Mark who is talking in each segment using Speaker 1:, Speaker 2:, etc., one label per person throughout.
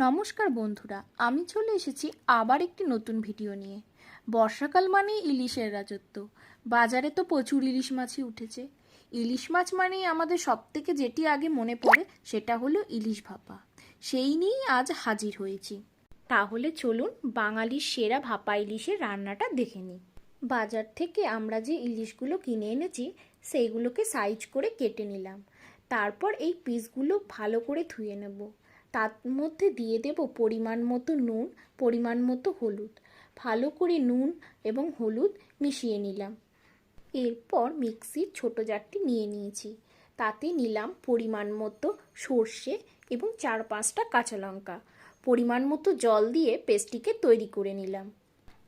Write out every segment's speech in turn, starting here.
Speaker 1: নমস্কার বন্ধুরা, আমি চলে এসেছি আবার একটি নতুন ভিডিও নিয়ে। বর্ষাকাল মানেই ইলিশের রাজত্ব। বাজারে তো প্রচুর ইলিশ মাছই উঠেছে। ইলিশ মাছ মানেই আমাদের সব থেকে যেটি আগে মনে পড়ে, সেটা হলো ইলিশ ভাপা। সেই নিয়েই আজ হাজির হয়েছি। তাহলে চলুন বাঙালির সেরা ভাপা ইলিশের রান্নাটা দেখে নিই। বাজার থেকে আমরা যে ইলিশগুলো কিনে এনেছি, সেইগুলোকে সাইজ করে কেটে নিলাম। তারপর এই পিসগুলো ভালো করে ধুয়ে নেব। তার মধ্যে দিয়ে দেব পরিমাণ মতো নুন, পরিমাণ মতো হলুদ। ভালো করে নুন এবং হলুদ মিশিয়ে নিলাম। এরপর মিক্সির ছোটো জারটি নিয়ে নিয়েছি। তাতে নিলাম পরিমাণ মতো সর্ষে এবং চার পাঁচটা কাঁচা লঙ্কা। পরিমাণ মতো জল দিয়ে পেস্টটিকে তৈরি করে নিলাম।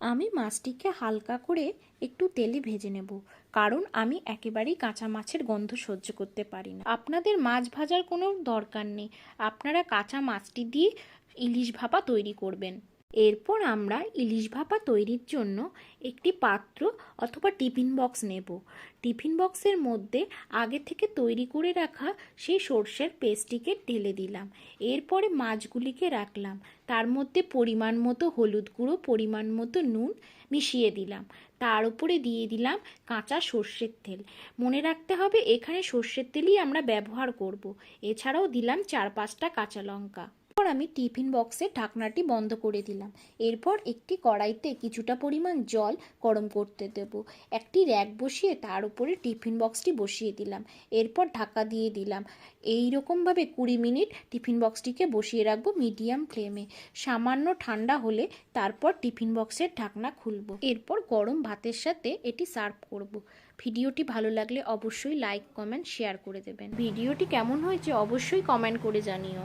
Speaker 1: আমি মাছটিকে হালকা করে একটু তেলে ভেজে নেব, কারণ আমি একেবারেই কাঁচা মাছের গন্ধ সহ্য করতে পারি না। আপনাদের মাছ ভাজার কোনো দরকার নেই, আপনারা কাঁচা মাছটি দিয়ে ইলিশ ভাপা তৈরি করবেন। এরপর আমরা ইলিশ ভাপা তৈরির জন্য একটি পাত্র অথবা টিফিন বক্স নেব। টিফিন বক্সের মধ্যে আগে থেকে তৈরি করে রাখা সেই সর্ষের পেস্টটিকে ঢেলে দিলাম। এরপরে মাছগুলিকে রাখলাম। তার মধ্যে পরিমাণ মতো হলুদ গুঁড়ো, পরিমাণ মতো নুন মিশিয়ে দিলাম। তার উপরে দিয়ে দিলাম কাঁচা সর্ষের তেল। মনে রাখতে হবে এখানে সর্ষের তেলই আমরা ব্যবহার করব। এছাড়াও দিলাম চার পাঁচটা কাঁচা লঙ্কা। এরপর আমি টিফিন বক্সের ঢাকনাটি বন্ধ করে দিলাম। এরপর একটি কড়াইতে কিছুটা পরিমাণ জল গরম করতে দেব। একটি র্যাক বসিয়ে তার উপরে টিফিন বক্সটি বসিয়ে দিলাম। এরপর ঢাকা দিয়ে দিলাম। এই রকমভাবে কুড়ি মিনিট টিফিন বক্সটিকে বসিয়ে রাখব মিডিয়াম ফ্লেমে। সামান্য ঠান্ডা হলে তারপর টিফিন বক্সের ঢাকনা খুলব। এরপর গরম ভাতের সাথে এটি সার্ভ করব। ভিডিওটি ভালো লাগলে অবশ্যই লাইক, কমেন্ট, শেয়ার করে দেবেন। ভিডিওটি কেমন হয়েছে অবশ্যই কমেন্ট করে জানিও।